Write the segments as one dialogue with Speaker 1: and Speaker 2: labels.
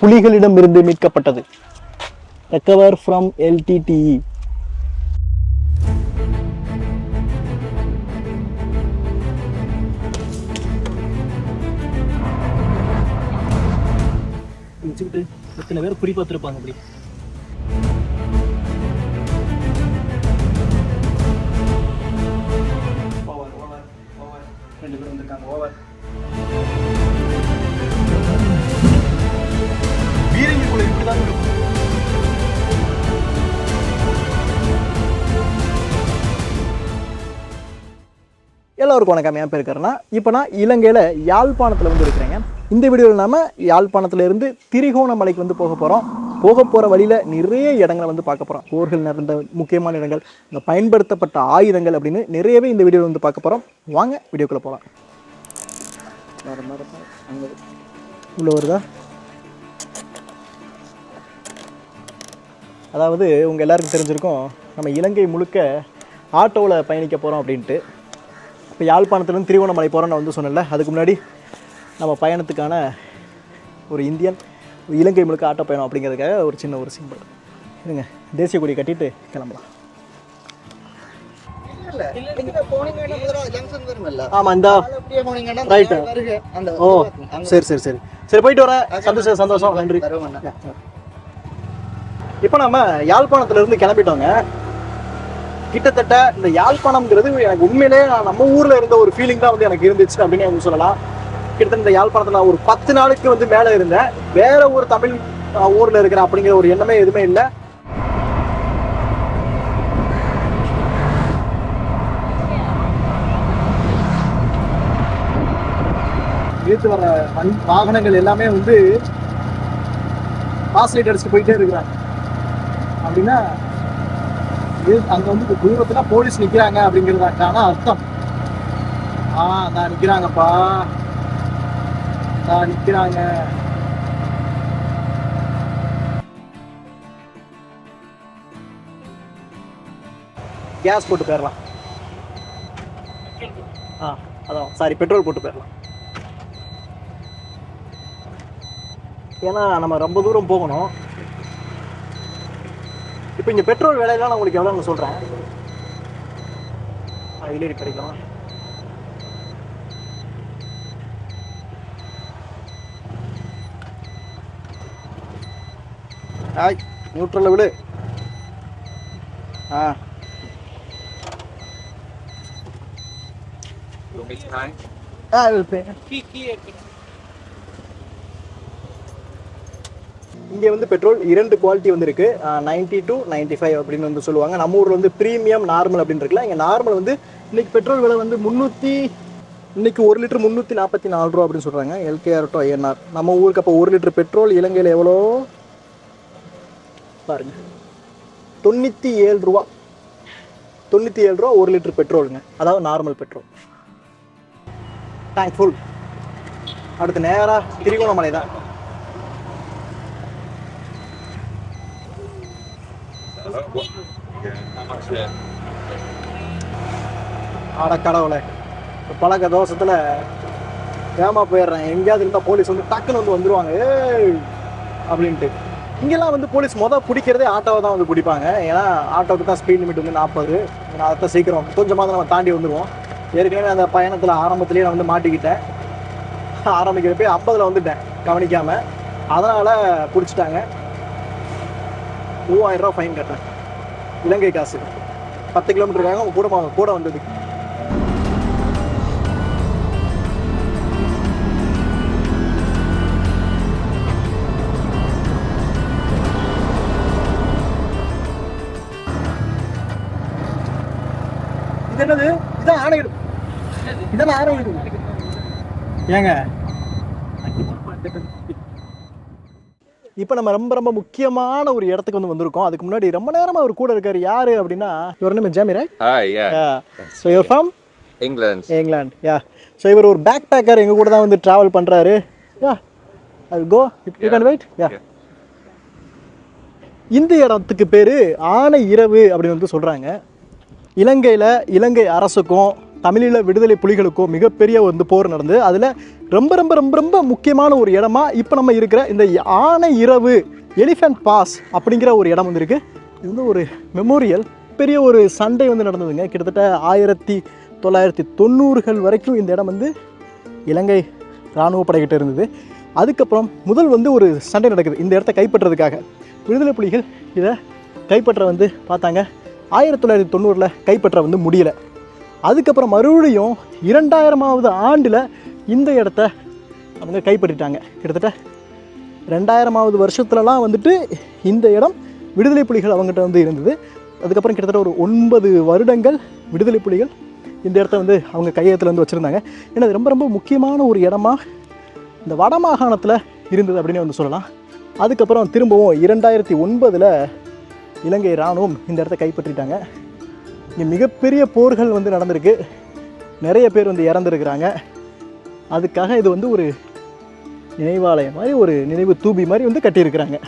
Speaker 1: புலிகளிடமிருந்து மீட்கப்பட்டது. Recover from LTTE எத்தனை பேர் குறி பார்த்துருப்பாங்க அப்படி? பீரங்கிக்குள்ள இப்படிதான் எல்லோருக்கும் வணக்கம். என் பேர் கருணா. இப்போ நான் இலங்கையில் யாழ்ப்பாணத்தில் வந்து இருக்கிறேங்க. இந்த வீடியோவில் நாம் யாழ்ப்பாணத்திலிருந்து திரிகோணமலைக்கு வந்து போக போகிறோம் போக போகிற வழியில் நிறைய இடங்களை வந்து பார்க்க போகிறோம் போர்கள் நடந்த முக்கியமான இடங்கள் இந்த பயன்படுத்தப்பட்ட ஆயுதங்கள் அப்படின்னு நிறையவே இந்த வீடியோவில் வந்து பார்க்க போகிறோம் வாங்க வீடியோக்குள்ளே போகலாம் உள்ள வருதா? அதாவது உங்கள் எல்லாருக்கும் தெரிஞ்சிருக்கும் நம்ம இலங்கை முழுக்க ஆட்டோவில் பயணிக்க போகிறோம் அப்படின்ட்டு. இப்போ யாழ்ப்பாணத்துலேருந்து திருவண்ணாமலை போகிறோன்னு நான் வந்து சொன்னேன்ல அதுக்கு முன்னாடி நம்ம பயணத்துக்கான ஒரு இந்தியன் இலங்கை முழுக்க ஆட்டோ பயணம் அப்படிங்கிறதுக்காக ஒரு சின்ன ஒரு சிம்பிள் இருங்க தேசிய கொடி கட்டிட்டு கிளம்பலாம். ஆமாம் இந்த Right. ஓ சரி சரி சரி. சரி போயிட்டு வரேன். சந்தோஷம் சந்தோஷம். நன்றி. இப்போ நம்ம யாழ்ப்பாணத்துலேருந்து கிளம்பிட்டோங்க. கிட்டத்தட்ட இந்த யாழ்ப்பாணம்ங்கிறது எனக்கு உண்மையிலே நான் நம்ம ஊரில் இருந்த ஒரு ஃபீலிங் தான் வந்து எனக்கு இருந்துச்சு அப்படின்னு அவங்க சொல்லலாம். கிட்டத்தட்ட இந்த யாழ்ப்பாணத்தில் நான் ஒரு பத்து நாளுக்கு வந்து மேலே இருந்தேன். வேற ஒரு தமிழ் ஊரில் இருக்கிற அப்படிங்கிற ஒரு எண்ணமே எதுவுமே இல்லை. இழுத்து வர வாகனங்கள் எல்லாமே வந்து பாஸ் லைட் அடிச்சுட்டு போயிட்டே இருக்கிறாங்க. அப்படின்னா இது அங்க வந்து தூரத்துல போலீஸ் நிக்கிறாங்க அப்படிங்கிறதுக்கான அர்த்தம். ஆ நான் நிக்கிறாங்கப்பா. நான் நிக்கிறாங்க. கேஸ் போட்டு போயிடலாம் ஆ அதான். சாரி பெட்ரோல் போட்டு போயிடலாம் ஏன்னா நம்ம ரொம்ப தூரம் போகணும். இப்போ இங்கே பெட்ரோல் விலையெல்லாம் நான் உங்களுக்கு எவ்வளோன்னு சொல்கிறேன் அதிலே கிடைக்கும். ஆய் நியூட்ரலில் விடு. ஆ. ஆ இங்கே வந்து பெட்ரோல் இரண்டு குவாலிட்டி வந்து நைன்ட்டி டூ நைன்டி ஃபைவ் அப்படின்னு வந்து சொல்லுவாங்க. நம்ம ஊரில் வந்து ப்ரீமியம் நார்மல் அப்படின்னு இருக்குல்ல இங்கே நார்மல் வந்து இன்னைக்கு பெட்ரோல் விலை வந்து முந்நூற்றி இன்னைக்கு ஒரு லிட்டர் முந்நூற்றி நாற்பத்தி நாலு ரூபா அப்படின்னு சொல்கிறாங்க எல்கேஆர் டு ஐஎன்ஆர் நம்ம ஊருக்கு அப்போ ஒரு லிட்டர் பெட்ரோல் இலங்கையில் எவ்வளோ? பாருங்க. தொண்ணூற்றி ஏழு ரூபா. தொண்ணூற்றி ஏழு ரூபா ஒரு லிட்டர் பெட்ரோலுங்க. அதாவது நார்மல் பெட்ரோல். தேங்க்ஃபுல் அடுத்து நேராக திருகோணமலை தான். ஆட கடவுளே பழக்க தோஷத்தில் ஏமா போயிடுறேன். எங்கேயாவது இருந்தால் போலீஸ் வந்து டக்குன்னு வந்து வந்துருவாங்க. ஏய் அப்படின்ட்டு. இங்கெல்லாம் வந்து போலீஸ் மொதல் பிடிக்கிறதே ஆட்டோவை தான் வந்து பிடிப்பாங்க. ஏன்னா ஆட்டோவுக்கு தான் ஸ்பீட் லிமிட் வந்து நாற்பது நான் அதை சீக்கிரம் கொஞ்சமாக நம்ம தாண்டி வந்துடுவோம் ஏற்கனவே அந்த பயணத்தில் ஆரம்பத்திலேயே நான் வந்து மாட்டிக்கிட்டேன். ஆரம்பிக்கிறப்ப ஐம்பதில் வந்துட்டேன். கவனிக்காமல் அதனால் பிடிச்சிட்டாங்க. மூவாயிரம் ரூபா ஃபைன் கட்டினேன் இலங்கை காசு. பத்து கிலோமீட்டருக்காக கூட கூட வந்தது. இது என்னது? இதான் ஆணையிடும் இதெல்லாம் ஆணையிடும் ஏங்க? இப்போ நம்ம ரொம்ப ரொம்ப முக்கியமான ஒரு இடத்துக்கு வந்து வந்திருக்கோம். அதுக்கு முன்னாடி ரொம்ப நேரமா அவர் கூட இருக்காரு. யாரு அப்படின்னா இவர் name Jamie right
Speaker 2: Hi, yeah.
Speaker 1: So your from
Speaker 2: England.
Speaker 1: இங்கிலாந்து யா ஸோ இவர் ஒரு பேக் பேக்கர் எங்க கூட தான் வந்து ட்ராவல் பண்றாரு. Yeah I go you can wait yeah. இந்த இடத்துக்கு பேர் ஆனை இரவு அப்படின்னு வந்து சொல்கிறாங்க இலங்கையில் இலங்கை அரசுக்கும் தமிழீழ விடுதலை புலிகளுக்கும் மிகப்பெரிய வந்து போர் நடந்து அதில் ரொம்ப ரொம்ப ரொம்ப ரொம்ப முக்கியமான ஒரு இடமா இப்போ நம்ம இருக்கிற இந்த ஆனை இரவு எலிஃபென்ட் பாஸ் அப்படிங்கிற ஒரு இடம் வந்து இருக்குது இது வந்து ஒரு மெமோரியல் பெரிய ஒரு சண்டை வந்து நடந்ததுங்க. கிட்டத்தட்ட ஆயிரத்தி தொள்ளாயிரத்தி தொண்ணூறுகள் வரைக்கும் இந்த இடம் வந்து இலங்கை இராணுவ படைகிட்ட இருந்தது. அதுக்கப்புறம் முதல் வந்து ஒரு சண்டை நடக்குது. இந்த இடத்த கைப்பற்றுறதுக்காக விடுதலை புலிகள் இதை கைப்பற்ற வந்து பார்த்தாங்க. ஆயிரத்தி தொள்ளாயிரத்தி தொண்ணூறில் கைப்பற்ற வந்து முடியலை. அதுக்கப்புறம் மறுபடியும் இரண்டாயிரமாவது ஆண்டில் இந்த இடத்த அவங்க கைப்பற்றிட்டாங்க. கிட்டத்தட்ட ரெண்டாயிரமாவது வருஷத்துலலாம் வந்துட்டு இந்த இடம் விடுதலை புலிகள் அவங்ககிட்ட வந்து இருந்தது. அதுக்கப்புறம் கிட்டத்தட்ட ஒரு ஒன்பது வருடங்கள் விடுதலை புலிகள் இந்த இடத்த வந்து அவங்க கையகத்தில் வந்து வச்சுருந்தாங்க. ஏன்னா அது ரொம்ப ரொம்ப முக்கியமான ஒரு இடமா இந்த வடமாகாணத்தில் இருந்தது அப்படின்னு வந்து சொல்லலாம். அதுக்கப்புறம் திரும்பவும் இரண்டாயிரத்தி ஒன்பதில் இலங்கை இராணுவம் இந்த இடத்த கைப்பற்றிட்டாங்க. இங்கே மிகப்பெரிய போர்கள் வந்து நடந்திருக்கு. நிறைய பேர் வந்து இறந்துருக்குறாங்க. அதுக்காக இது வந்து ஒரு நினைவாலயம் மாதிரி ஒரு நினைவு தூபி மாதிரி வந்து கட்டியிருக்கிறாங்க.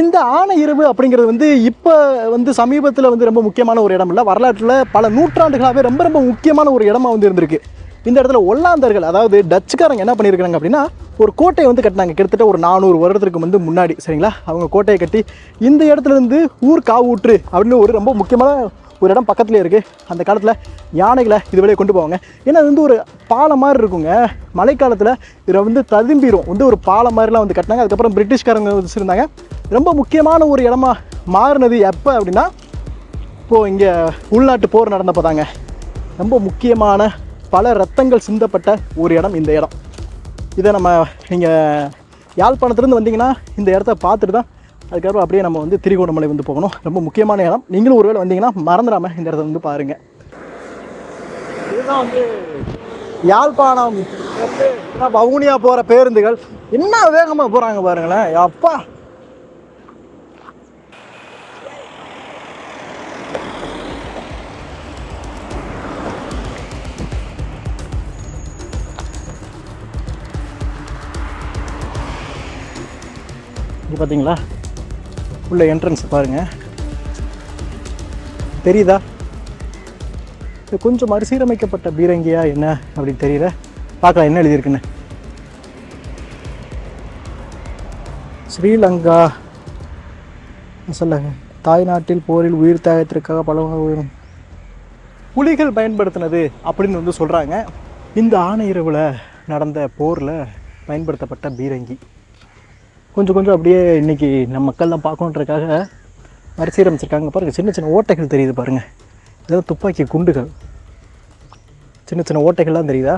Speaker 1: இந்த ஆனை இரவு அப்படிங்கிறது வந்து இப்போ வந்து சமீபத்தில் வந்து ரொம்ப முக்கியமான ஒரு இடம் இல்லை வரலாற்றில் பல நூற்றாண்டுகளாகவே ரொம்ப ரொம்ப முக்கியமான ஒரு இடமா வந்து இருந்திருக்கு. இந்த இடத்துல ஒல்லாந்தர்கள் அதாவது டச்சுக்காரங்க என்ன பண்ணியிருக்காங்க அப்படின்னா ஒரு கோட்டை வந்து கட்டினாங்க. கிட்டத்தட்ட ஒரு நானூறு வருடத்துக்கு வந்து முன்னாடி சரிங்களா? அவங்க கோட்டையை கட்டி இந்த இடத்துல இருந்து ஊர் காவூற்று அப்படின்னு ஒரு ரொம்ப முக்கியமான ஒரு இடம் பக்கத்துலேயே இருக்குது அந்த காலத்தில் யானைகளை இது வழியாக கொண்டு போவாங்க. ஏன்னா அது வந்து ஒரு பாலம் மாதிரி இருக்குங்க. மழைக்காலத்தில் இதில் வந்து ததும்பிடும் வந்து ஒரு பாலம் மாதிரிலாம் வந்து கட்டினாங்க. அதுக்கப்புறம் பிரிட்டிஷ்காரங்க வச்சுருந்தாங்க. ரொம்ப முக்கியமான ஒரு இடமா மாறினது எப்போ அப்படின்னா இப்போது இங்கே உள்நாட்டு போர் நடந்தப்போ தாங்க ரொம்ப முக்கியமான பல ரத்தங்கள் சிந்தப்பட்ட ஒரு இடம் இந்த இடம். இதை நம்ம நீங்கள் யாழ்ப்பாணத்துலேருந்து வந்தீங்கன்னா இந்த இடத்த பார்த்துட்டு தான் அதுக்கப்புறம் அப்படியே நம்ம வந்து திரிகோணமலை வந்து போகணும். ரொம்ப முக்கியமான இடம். நீங்களும் ஒருவேளை வந்தீங்கன்னா மறந்துடாமல் இந்த இடத்த வந்து பாருங்கள் இதுதான் வந்து யாழ்ப்பாணம். வவுனியா போகிற பேருந்துகள். என்ன வேகமாக போகிறாங்க பாருங்களேன். அப்பா இது பார்த்தீங்களா உள்ள என்ட்ரன்ஸ் பாருங்க. தெரியுதா? இது கொஞ்சம் மறுசீரமைக்கப்பட்ட பீரங்கியா என்ன அப்படின்னு தெரியல. பார்க்கலாம் என்ன எழுதியிருக்குன்னு. ஸ்ரீலங்கா. சொல்லுங்க? தாய்நாட்டில் போரில் உயிர் தியாகத்திற்காக பல புலிகள் பயன்படுத்தினது அப்படின்னு வந்து சொல்கிறாங்க இந்த ஆணையரவில் நடந்த போரில் பயன்படுத்தப்பட்ட பீரங்கி. கொஞ்சம் கொஞ்சம் அப்படியே இன்றைக்கி நம்ம மக்கள்லாம் பார்க்கணுன்றக்காக மறுசீரமைச்சிருக்காங்க பாருங்கள் சின்ன சின்ன ஓட்டைகள் தெரியுது பாருங்கள் இதெல்லாம் துப்பாக்கி குண்டுகள். சின்ன சின்ன ஓட்டைகள்லாம் தெரியுதா?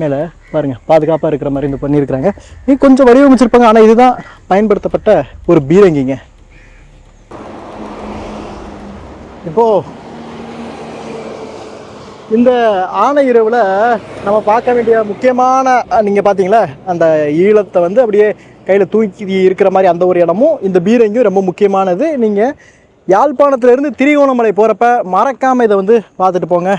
Speaker 1: மேலே பாருங்கள் பாதுகாப்பாக இருக்கிற மாதிரி இந்த பண்ணியிருக்கிறாங்க. நீ கொஞ்சம் வடிவமைச்சிருப்பாங்க ஆனால் இதுதான் பயன்படுத்தப்பட்ட ஒரு பீரங்கிங்க. இப்போது இந்த ஆனை இரவில் நம்ம பார்க்க வேண்டிய முக்கியமான நீங்கள் பார்த்தீங்களா? அந்த ஈழத்தை வந்து அப்படியே கையில் தூக்கி இருக்கிற மாதிரி அந்த ஒரு இடமும் இந்த பீரங்கியும் ரொம்ப முக்கியமானது. நீங்கள் யாழ்ப்பாணத்துலேருந்து திரிகோணமலை போகிறப்ப மறக்காமல் இதை வந்து பார்த்துட்டு போங்க.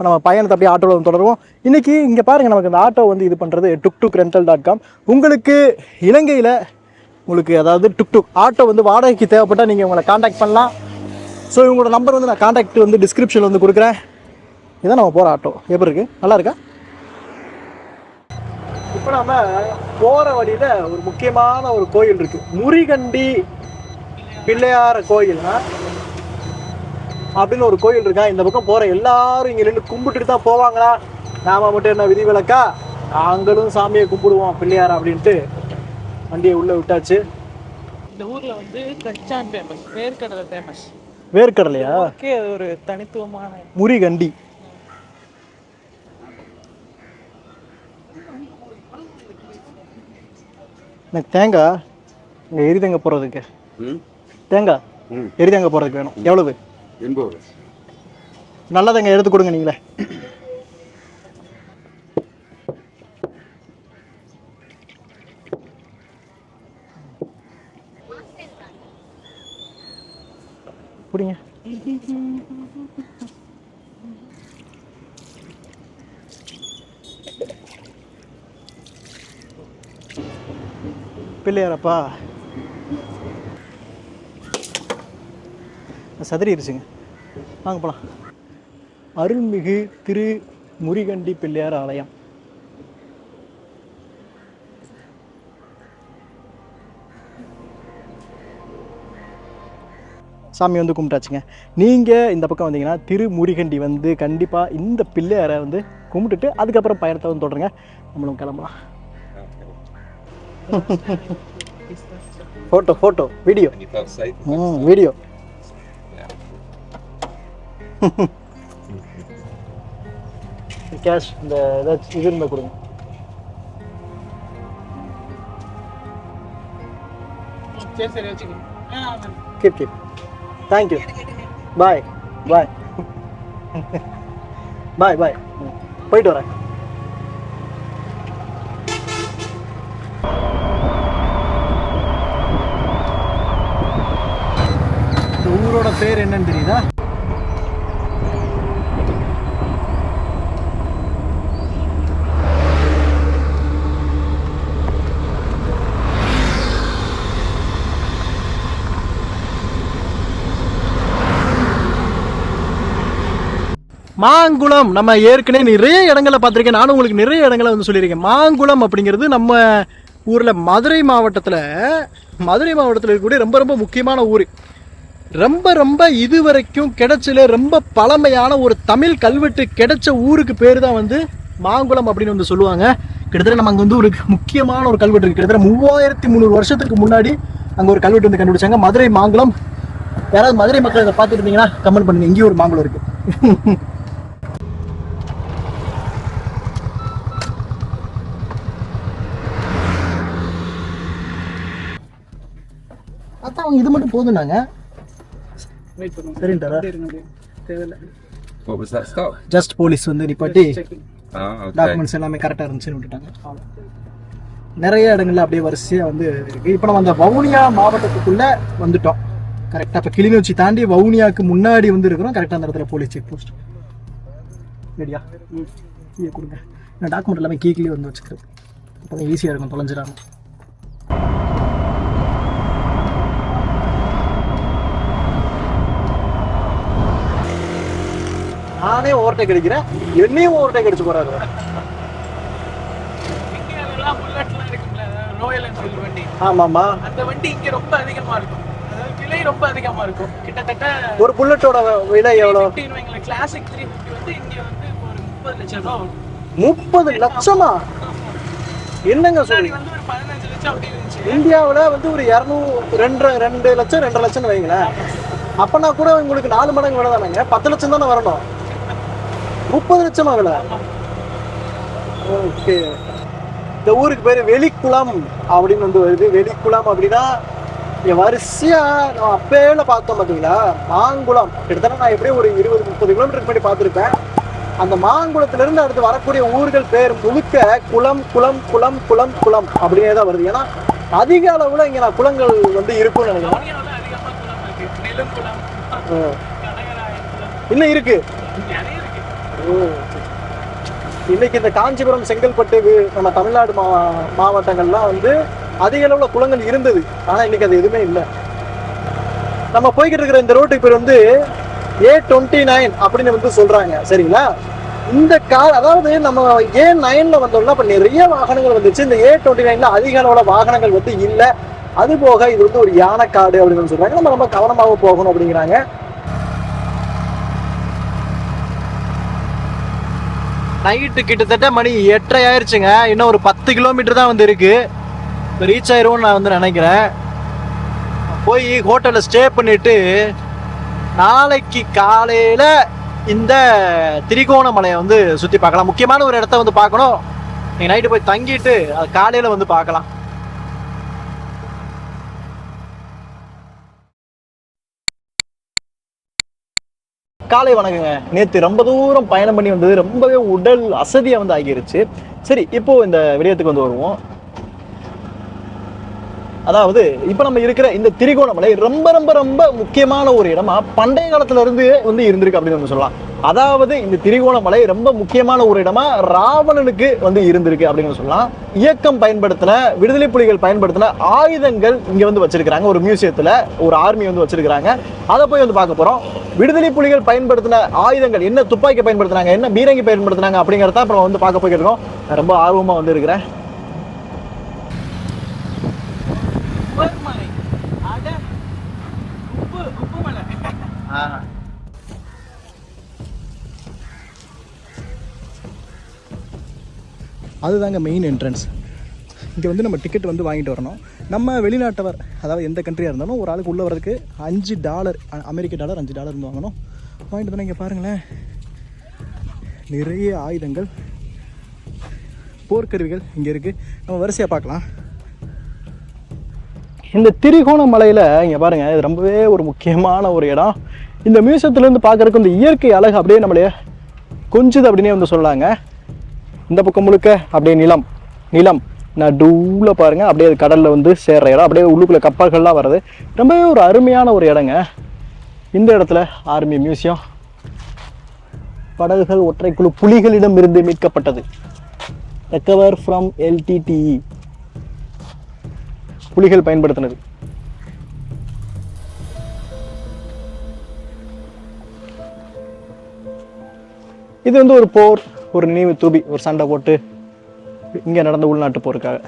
Speaker 1: நம்ம பயணத்தை அப்படியே ஆட்டோவில் வந்து தொடருவோம். இன்றைக்கி இங்கே பாருங்கள் நமக்கு இந்த ஆட்டோ வந்து இது பண்ணுறது tuk tuk rental dot com உங்களுக்கு இலங்கையில் உங்களுக்கு அதாவது டுக் டுக் ஆட்டோ வந்து வாடகைக்கு தேவைப்பட்டால் நீங்கள் உங்களை காண்டாக்ட் பண்ணலாம். ஸோ இவங்களோட நம்பர் வந்து நான் காண்டாக்ட் வந்து டிஸ்கிரிப்ஷனில் வந்து கொடுக்குறேன். இதான் நம்ம போகிற ஆட்டோ. எப்படி இருக்கு? நல்லா இருக்கா? இப்போ நம்ம போகிற வழியில் ஒரு முக்கியமான ஒரு கோயில் இருக்கு. முறிகண்டி பிள்ளையார கோயில்னா அப்படின்னு ஒரு கோயில் இருக்கா? இந்த பக்கம் போகிற எல்லாரும் இங்கே நின்று கும்பிட்டுட்டு தான் போவாங்களா? நாம மட்டும் என்ன விதிவிலக்கா நாங்களும் சாமியை கும்பிடுவோம் பிள்ளையார் அப்படின்ட்டு வண்டியை உள்ளே விட்டாச்சு.
Speaker 2: இந்த ஊர்ல வந்து கச்சான் ஃபேமஸ் வேர்க்கடலை ஃபேமஸ்
Speaker 1: வேர்க்கடலையா?
Speaker 2: ஓகே அது ஒரு தனித்துவமான
Speaker 1: முறிகண்டி எனக்கு தேங்காய் இங்கே எரிதங்க போடுறதுக்கு.
Speaker 3: ம்?
Speaker 1: தேங்காய்
Speaker 3: ம்.
Speaker 1: எரிதங்க போடுறதுக்கு வேணும். எவ்வளவு?
Speaker 3: எண்பது. ரூபா
Speaker 1: நல்லதங்க எடுத்து கொடுங்க நீங்களே. பிடிங்க. பிள்ளையாரப்பா. சதறிடுச்சுங்க வாங்க போகலாம் அருள்மிகு திரு முரிகண்டி பிள்ளையார் ஆலயம். சாமி வந்து கும்பிட்டாச்சுங்க. நீங்கள் இந்த பக்கம் வந்தீங்கன்னா திருமுருகண்டி வந்து கண்டிப்பாக இந்த பிள்ளையாரை வந்து கும்பிட்டுட்டு அதுக்கப்புறம் பயணத்தை வந்து தொடருங்க. நம்மளும் கிளம்பலாம். Photo photo video
Speaker 3: And if outside,
Speaker 1: ம் வீடியோ கேஷ் இந்த ஏதாச்சும் இது இருந்தால் கொடுங்க.
Speaker 2: சரி சரி வச்சுக்கோ ஆ,
Speaker 1: keep keep thank you bye bye bye bye போயிட்டு வரேன். பேர் என்னன்னு தெரியுதா? மாங்குளம். நம்ம ஏற்கனவே நிறைய இடங்களை பார்த்துருக்கேன். நானும் உங்களுக்கு நிறைய இடங்களை வந்து சொல்லியிருக்கேன். மாங்குளம் அப்படிங்கிறது நம்ம ஊரில் மதுரை மாவட்டத்தில் மதுரை மாவட்டத்தில் இருக்கக்கூடிய ரொம்ப ரொம்ப முக்கியமான ஊர். ரொம்ப ரொம்ப இதுவரைக்கும் கிடைச்சல ரொம்ப பழமையான ஒரு தமிழ் கல்வெட்டு கிடைச்ச ஊருக்கு பேர் தான் வந்து மாங்குளம் அப்படின்னு வந்து சொல்லுவாங்க. கிட்டத்தட்ட நம்ம அங்கே வந்து ஒரு முக்கியமான ஒரு கல்வெட்டு கிட்டத்தட்ட மூவாயிரத்தி முந்நூறு வருஷத்துக்கு முன்னாடி அங்கே ஒரு கல்வெட்டு வந்து கண்டுபிடிச்சாங்க. மதுரை மாங்குளம். யாராவது மதுரை மக்கள் இதை பார்த்துட்டு இருந்தீங்கன்னா கமெண்ட் பண்ணுங்க. இங்கேயும் ஒரு மாங்குளம் இருக்கு. அதான் அவங்க இது மட்டும் போதும்னாங்க
Speaker 2: wait பண்ணுங்க.
Speaker 1: சரின்ட்டாரா
Speaker 2: அப்படியே இருங்க, அப்படியே. தேவையில்ல.
Speaker 3: what was that stop?
Speaker 1: Just police வந்து நிப்பாட்டி
Speaker 2: Checking.
Speaker 3: Ah, okay.
Speaker 1: டாக்குமெண்ட்ஸ் எல்லாமே கரெக்டாக இருந்துச்சுன்னு விட்டுட்டாங்க. நிறைய இடங்கள்ல அப்படியே வரிசையாக வந்து இருக்கு இப்போ நம்ம அந்த வவுனியா மாவட்டத்துக்குள்ள வந்துட்டோம் கரெக்டாக இப்போ கிளிநொச்சி தாண்டி வவுனியாவுக்கு முன்னாடி வந்து இருக்கிறோம் கரெக்டாக அந்த இடத்துல போலீஸ் செக் போஸ்ட் ரெடியா கீயை கொடுங்க நான் டாக்குமெண்ட் எல்லாமே கீக்கிலேயே வந்து வச்சுக்கிறது அப்போ ஈஸியாக இருக்கும் தொலைஞ்சிடாம நானே ஓவர்டேக் அடிக்கிறேன் என்னையும் ஓவர்டேக் அடிச்சு போறாரு. ஆமாம்மா.
Speaker 2: அந்த வண்டி இங்க ரொம்ப அதிகமா இருக்கும். விலை ரொம்ப அதிகமா இருக்கும். கிட்டத்தட்ட
Speaker 1: ஒரு புல்லட்டோட விலை எவ்வளோ?
Speaker 2: 350 வைங்களேன். classic 350 வந்து இங்க வந்து ஒரு 30 லட்சம் ரூபா.
Speaker 1: முப்பது லட்சமா? என்னங்க சொல்றீங்க
Speaker 2: வந்து ஒரு 15 லட்சம் அப்படி இருந்துச்சு.
Speaker 1: இந்தியாவில் வந்து ஒரு இரநூறு ரெண்டு ரெண்டு லட்சம் ரெண்டரை லட்சம்னு வைங்களேன். அப்பனா கூட உங்களுக்கு நாலு மடங்கு விலை தானேங்க? பத்து லட்சம் தானே வரணும். முப்பது லட்சமா விலை ஓகே. இந்த ஊருக்கு பேர் வெளிக்குளம் அப்படின்னு வந்து வருது. வெளிக்குளம் அப்படின்னா வரிசையா நம்ம அப்பேல பார்த்தோம் பார்த்தீங்களா மாங்குளம். கிட்டத்தட்ட நான் எப்படியும் ஒரு இருபது முப்பது கிலோமீட்டருக்கு முன்னாடி பார்த்துருப்பேன். அந்த மாங்குளத்துல இருந்து அடுத்து வரக்கூடிய ஊர்கள் பேர் முழுக்க குளம் குளம் குளம் குளம் குளம் அப்படியே தான் வருது. ஏன்னா அதிக அளவுல இங்க நான் குளங்கள் வந்து இருக்கும்னு நினைக்கிறேன். இன்னும் இருக்கு
Speaker 2: நிறைய இருக்கு.
Speaker 1: ஓ, சரி. இன்னைக்கு இந்த காஞ்சிபுரம் செங்கல்பட்டு நம்ம தமிழ்நாடு மா மாவட்டங்கள்லாம் வந்து அதிக அளவில் குளங்கள் இருந்தது. ஆனால் இன்னைக்கு அது எதுவுமே இல்லை. நம்ம போய்கிட்டு இருக்கிற இந்த ரோட்டுக்கு பேர் வந்து ஏ டுவெண்ட்டி நைன் அப்படின்னு வந்து சொல்றாங்க. சரிங்களா? இந்த கார் அதாவது நம்ம ஏ நைன்ல வந்தோம்னா இப்போ நிறைய வாகனங்கள் வந்துச்சு. இந்த ஏ டுவெண்ட்டி நைன்ல அதிக அளவுல வாகனங்கள் வந்து இல்லை. அது போக இது வந்து ஒரு யானைக்காடு அப்படின்னு சொல்கிறாங்க சொல்றாங்க. நம்ம ரொம்ப கவனமாக போகணும் அப்படிங்கிறாங்க. நைட்டு கிட்டத்தட்ட மணி எட்டரை ஆயிடுச்சுங்க இன்னும் ஒரு பத்து கிலோமீட்டர் தான் வந்து இருக்கு. இப்போ ரீச் ஆயிரும்னு நான் வந்து நினைக்கிறேன். போய் ஹோட்டலில் ஸ்டே பண்ணிட்டு நாளைக்கு காலையில் இந்த திரிகோணமலையை வந்து சுற்றி பார்க்கலாம். முக்கியமான ஒரு இடத்த வந்து பார்க்கணும். நீங்கள் நைட்டு போய் தங்கிட்டு அது காலையில் வந்து பார்க்கலாம். காலை வணக்கங்க. நேற்று ரொம்ப தூரம் பயணம் பண்ணி வந்தது ரொம்பவே உடல் அசதியாக வந்து ஆகிருச்சு. சரி இப்போது இந்த விடயத்துக்கு வந்து வருவோம். அதாவது இப்போ நம்ம இருக்கிற இந்த திரிகோணமலை ரொம்ப ரொம்ப ரொம்ப முக்கியமான ஒரு இடமா பண்டைய காலத்துல இருந்து வந்து இருந்திருக்கு அப்படின்னு நம்ம சொல்லலாம். அதாவது இந்த திரிகோணமலை ரொம்ப முக்கியமான ஒரு இடமா ராவணனுக்கு வந்து இருந்திருக்கு அப்படின்னு சொல்லலாம். இயக்கம் பயன்படுத்தின விடுதலை புலிகள் பயன்படுத்தின ஆயுதங்கள் இங்க வந்து வச்சிருக்கிறாங்க. ஒரு மியூசியத்துல ஒரு ஆர்மி வந்து வச்சிருக்கிறாங்க. அதை போய் வந்து பார்க்க போறோம். விடுதலை புலிகள் பயன்படுத்தின ஆயுதங்கள் என்ன துப்பாக்கி பயன்படுத்தினாங்க என்ன பீரங்கி பயன்படுத்தினாங்க அப்படிங்கறத அப்புறம் வந்து பார்க்க போயிருக்கோம் நான் ரொம்ப ஆர்வமா வந்து இருக்கிறேன். அதுதாங்க மெயின் என்ட்ரன்ஸ் இங்கே வந்து நம்ம டிக்கெட் வந்து வாங்கிட்டு வரணும். நம்ம வெளிநாட்டவர் அதாவது எந்த கண்ட்ரியாக இருந்தாலும் ஒரு ஆளுக்கு உள்ளே வரதுக்கு அஞ்சு டாலர் அமெரிக்க டாலர் அஞ்சு டாலர் இருந்து வாங்கணும். வாங்கிட்டு தானே இங்கே பாருங்களேன். நிறைய ஆயுதங்கள் போர்க்கருவிகள் இங்கே இருக்குது நம்ம வரிசையாக பார்க்கலாம். இந்த திரிகோணமலையில் இங்கே பாருங்கள் இது ரொம்பவே ஒரு முக்கியமான ஒரு இடம். இந்த மியூசியத்துலேருந்து பார்க்குறதுக்கு இந்த இயற்கை அழகு அப்படியே நம்மளே கொஞ்சது அப்படின்னே வந்து சொல்லலாங்க. இந்த பக்கம் முழுக்க அப்படியே நிலம் நிலம். நடுவில் பாருங்க அப்படியே அது கடலில் வந்து சேர்ற இடம். அப்படியே உள்ளுக்குள்ள கப்பல்கள்லாம் வர்றது. ரொம்பவே ஒரு அருமையான ஒரு இடங்க. இந்த இடத்துல ஆர்மி மியூசியம். படகுகள் ஒற்றைக்குழு புலிகளிடம் இருந்து மீட்கப்பட்டது. ரெக்கவர் ஃப்ரம் எல்டிடிஇ புலிகள் பயன்படுத்தினது. இது வந்து ஒரு போர். ஒரு நினைவு தூபி ஒரு சண்டை போட்டு இங்கே நடந்த உள்நாட்டு போருக்காக.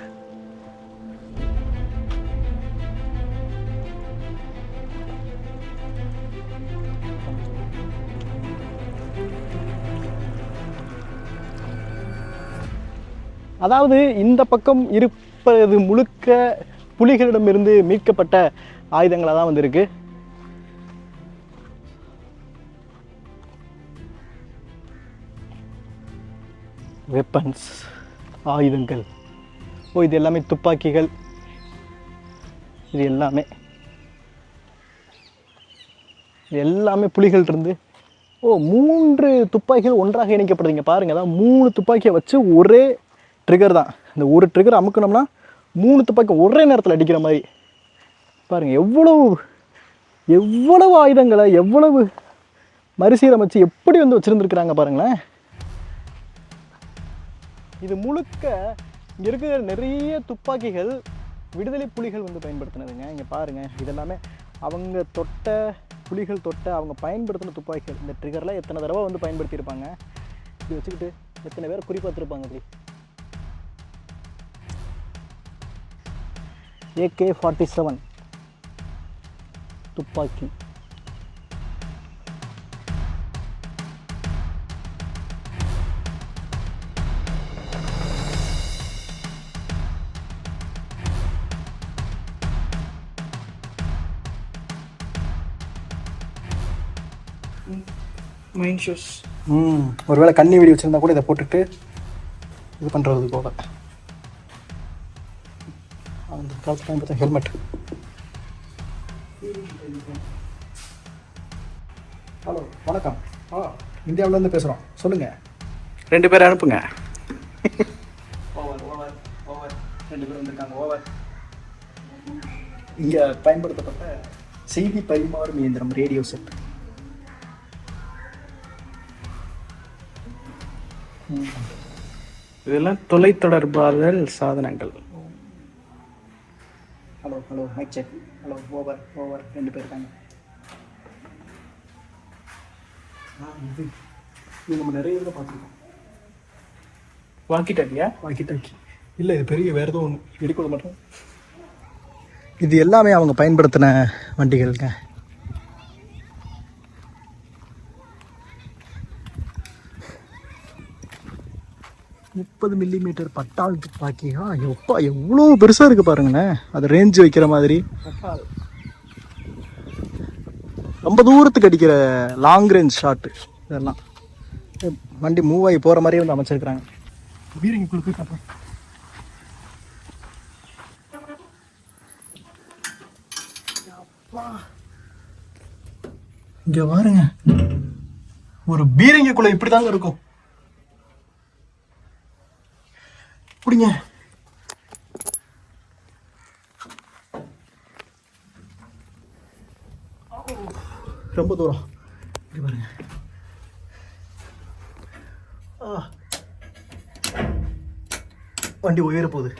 Speaker 1: அதாவது இந்த பக்கம் இருப்பது முழுக்க புலிகளிடமிருந்து மீட்கப்பட்ட ஆயுதங்களாக தான் வந்திருக்கு. வெப்பன்ஸ் ஆயுதங்கள். ஓ இது எல்லாமே துப்பாக்கிகள். இது எல்லாமே. இது எல்லாமே புலிகள் இருந்து ஓ மூன்று துப்பாக்கிகள் ஒன்றாக இணைக்கப்படுதுங்க. பாருங்கள் அதான் மூணு துப்பாக்கியை வச்சு ஒரே ட்ரிகர் தான். இந்த ஒரு ட்ரிகர் அமுக்கணும்னா மூணு துப்பாக்கி ஒரே நேரத்தில் அடிக்கிற மாதிரி. பாருங்கள் எவ்வளவு எவ்வளவு ஆயுதங்களை எவ்வளவு மறுசீரமைச்சு எப்படி வந்து வச்சுருந்துருக்குறாங்க பாருங்களேன். இது முழுக்க இங்கே இருக்கிற நிறைய துப்பாக்கிகள் விடுதலை புலிகள் வந்து பயன்படுத்தினதுங்க. இங்கே பாருங்கள் இதெல்லாமே அவங்க தொட்ட புலிகள் தொட்ட அவங்க பயன்படுத்தின துப்பாக்கிகள். இந்த ட்ரிகர்லாம் எத்தனை தடவை வந்து பயன்படுத்தியிருப்பாங்க? இப்படி வச்சுக்கிட்டு எத்தனை பேர் குறிப்பாத்திருப்பாங்க அப்படி? ஏகே ஃபார்ட்டி செவன் துப்பாக்கி.
Speaker 2: மைண்ட் ஷூஸ்
Speaker 1: ம் ஒருவேளை கண்ணி வெடி வச்சுருந்தா கூட இதை போட்டுட்டு இது பண்ணுறது போல. அந்த காலத்து பயன்படுத்த ஹெல்மெட் ஹலோ வணக்கம். ஆ இந்தியாவிலேருந்து பேசுகிறோம் சொல்லுங்கள்
Speaker 2: ரெண்டு பேர் அனுப்புங்க.
Speaker 1: ஓவர் ஓவர் ஓவர் ரெண்டு பேர் வந்திருக்காங்க. ஓவர் இங்கே பயன்படுத்தப்பட்ட செய்தி பரிமாறும் இயந்திரம் ரேடியோ செட்
Speaker 2: இதெல்லாம் தொலைத்தொடர்பாடல் சாதனங்கள்.
Speaker 1: Hello hello mike check hello over over ரெண்டு பேர் இருக்காங்க. ஆ இது. இது நம்ம நிறைய இதில் பார்த்துருக்கோம்.
Speaker 2: வாக்கி டாக்கியா
Speaker 1: வாக்கி டாக்கி இல்லை இது பெரிய வேறு எதுவும் ஒன்று. வெடிக்கொள்ள மாட்டோம். இது எல்லாமே அவங்க பயன்படுத்தின வண்டிகள்ங்க. முப்பது மில்லிமீட்டர் பட்டால் துப்பாக்கியா? எப்பா எவ்வளோ பெருசாக இருக்குது பாருங்களேன் அது ரேஞ்ச் வைக்கிற மாதிரி. ரொம்ப தூரத்துக்கு அடிக்கிற லாங் ரேஞ்ச் ஷாட்டு இதெல்லாம். வண்டி மூவ் ஆகி போகிற மாதிரியே வந்து அமைச்சிருக்கிறாங்க. பீரங்கி குழுக்கு காட்டுறேன். இங்க பாருங்க. ஒரு பீரங்கிக்குள்ள இப்படி தாங்க இருக்கும். பிடிங்க ரொம்ப தூரம். இப்படி பாருங்க. வண்டி உயர போகுது.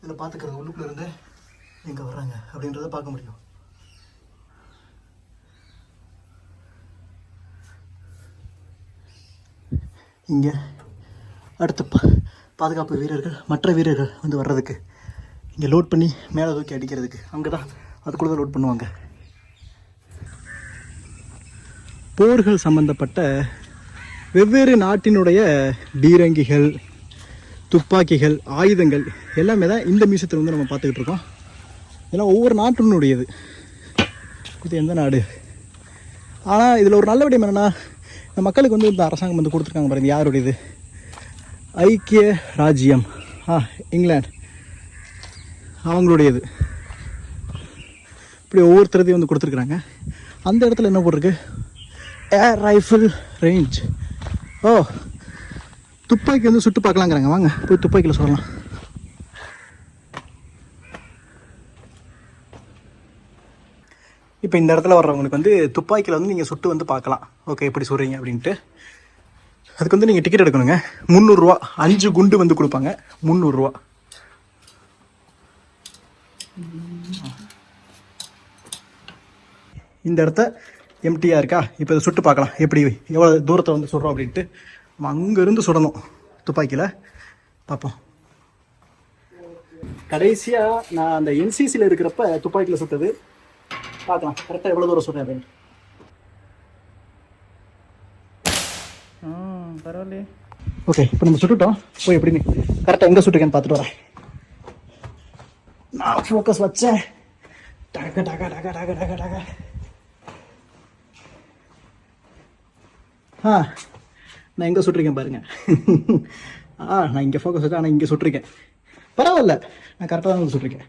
Speaker 1: இதில் பார்த்துக்கிறது உள்ளுக்குள்ளே இருந்து எங்கே வர்றாங்க அப்படின்றத பார்க்க முடியும். இங்கே. அடுத்த பா பாதுகாப்பு வீரர்கள் மற்ற வீரர்கள் வந்து வர்றதுக்கு. இங்கே லோட் பண்ணி மேலே தூக்கி அடிக்கிறதுக்கு. அங்கே தான் அதுக்குள்ளே தான் லோட் பண்ணுவாங்க. போர்கள் சம்பந்தப்பட்ட வெவ்வேறு நாட்டினுடைய பீரங்கிகள் துப்பாக்கிகள் ஆயுதங்கள் எல்லாமே தான் இந்த மியூசியத்தில் வந்து நம்ம பார்த்துக்கிட்டு இருக்கோம். இதெல்லாம் ஒவ்வொரு நாட்டினுடையது. இது எந்த நாடு? ஆனால் இதில் ஒரு நல்ல விடயம் என்னென்னா இந்த மக்களுக்கு வந்து இந்த அரசாங்கம் வந்து கொடுத்துருக்காங்க பாருங்க யாருடையது? ஐக்கிய ராஜ்யம். ஆ இங்கிலாந்து. அவங்களுடையது. இப்படி ஒவ்வொருத்தரதையும் வந்து கொடுத்துருக்குறாங்க. அந்த இடத்துல என்ன போட்டிருக்கு? ஏர் ரைஃபிள் ரேஞ்ச் ஓ துப்பாக்கி வந்து சுட்டு பார்க்கலாங்கிறாங்க. வாங்க போய் துப்பாக்கியில் சொல்லலாம் இப்போ இந்த இடத்துல வர்றவங்களுக்கு வந்து துப்பாக்கியில் வந்து நீங்கள் சுட்டு வந்து பார்க்கலாம். ஓகே எப்படி சொல்கிறீங்க அப்படின்ட்டு. அதுக்கு வந்து நீங்கள் டிக்கெட் எடுக்கணுங்க. முந்நூறுரூவா அஞ்சு குண்டு வந்து கொடுப்பாங்க. முந்நூறுரூவா இந்த இடத்த எம்டியாக இருக்கா? இப்போ இதை சுட்டு பார்க்கலாம். எப்படி எவ்வளோ தூரத்தில் வந்து சுடுறோம் அப்படின்ட்டு. நம்ம அங்கேருந்து சுடணும் துப்பாக்கியில். பார்ப்போம். கடைசியாக நான் அந்த என்சிசியில் இருக்கிறப்ப துப்பாக்கியில் சுட்டது. பார்க்கலாம் கரெக்டாக எவ்வளோ தூரம் சுடுறேன் அப்படின்னு.
Speaker 2: பரவாயில்லையே.
Speaker 1: ஓகே இப்போ நம்ம சுட்டுட்டோம். போய் எப்படின்னு கரெக்டாக எங்கே சுட்டுருக்கேன்னு பார்த்துட்டு வரேன். நான் ஃபோக்கஸ் வச்சேன். டக டக டக டக டக டக. ஆ நான் எங்கே சுட்டிருக்கேன் பாருங்க. ஆ நான் இங்கே ஃபோக்கஸ் வச்சேன் ஆனால் இங்கே சுட்டிருக்கேன். பரவாயில்ல. நான் கரெக்டாக தான் சுட்டிருக்கேன்.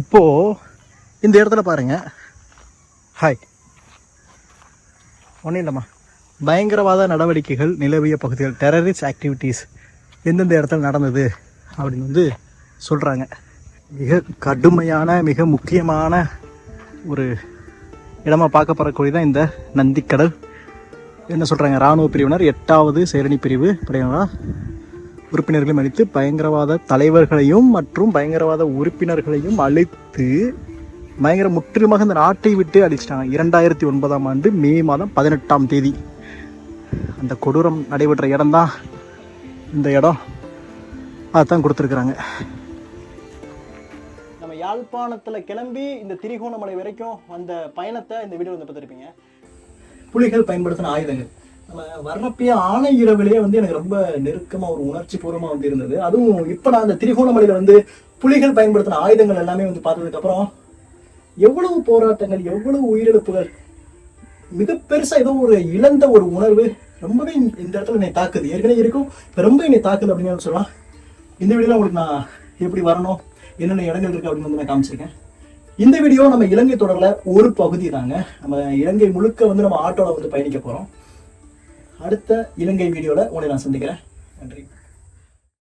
Speaker 1: இப்போது இந்த இடத்துல பாருங்க. ஹாய் ஒன்றும் இல்லைம்மா. பயங்கரவாத நடவடிக்கைகள் நிலவிய பகுதிகள் டெரரிஸ்ட் ஆக்டிவிட்டீஸ் எந்தெந்த இடத்துல நடந்தது அப்படின்னு வந்து சொல்கிறாங்க மிக கடுமையான மிக முக்கியமான ஒரு இடமாக பார்க்கப்படக்கூடியதான் இந்த நந்திக்கடல். என்ன சொல்கிறாங்க இராணுவ பிரிவினர் எட்டாவது சேரணி பிரிவு படையினரா உறுப்பினர்களையும் அழித்து பயங்கரவாத தலைவர்களையும் மற்றும் பயங்கரவாத உறுப்பினர்களையும் அழித்து பயங்கர முற்றிலுமாக இந்த நாட்டை விட்டு அழிச்சிட்டாங்க. இரண்டாயிரத்தி ஒன்பதாம் ஆண்டு மே மாதம் பதினெட்டாம் தேதி. அந்த கொடூரம் நடைபெற்ற இடம்தான் இந்த இடம். அதுதான் கொடுத்துருக்குறாங்க. நம்ம யாழ்ப்பாணத்தில் கிளம்பி இந்த திரிகோணமலை வரைக்கும் வந்த பயணத்தை இந்த வீடியோ வந்து பார்த்துருப்பீங்க. புலிகள் பயன்படுத்தின ஆயுதங்கள். நம்ம வர்ணப்பிய ஆணை இரவிலேயே வந்து எனக்கு ரொம்ப நெருக்கமாக ஒரு உணர்ச்சி பூர்வமாக வந்து இருந்தது. அதுவும் இப்போ நான் அந்த திரிகோணமலையில் வந்து புலிகள் பயன்படுத்தின ஆயுதங்கள் எல்லாமே வந்து பார்த்ததுக்கப்புறம் எவ்வளவு போராட்டங்கள் எவ்வளவு உயிரிழப்புகள்? மிக பெருசா ஏதோ ஒரு இழந்த ஒரு உணர்வு ரொம்பவே இந்த இடத்துல என்னை தாக்குது. ஏற்கனவே இருக்கும் இப்போ ரொம்ப என்னை தாக்குது அப்படின்னு சொல்லலாம். இந்த வீடியோல உங்களுக்கு நான் எப்படி வரணும் என்னென்ன இடங்கள் இருக்கு அப்படின்னு வந்து நான் காமிச்சிருக்கேன். இந்த வீடியோ நம்ம இலங்கை தொடரில் ஒரு பகுதி தாங்க. நம்ம இலங்கை முழுக்க வந்து நம்ம ஆட்டோவில் வந்து பயணிக்க போகிறோம் அடுத்த இலங்கை வீடியோவில் உங்களை நான் சந்திக்கிறேன். நன்றி.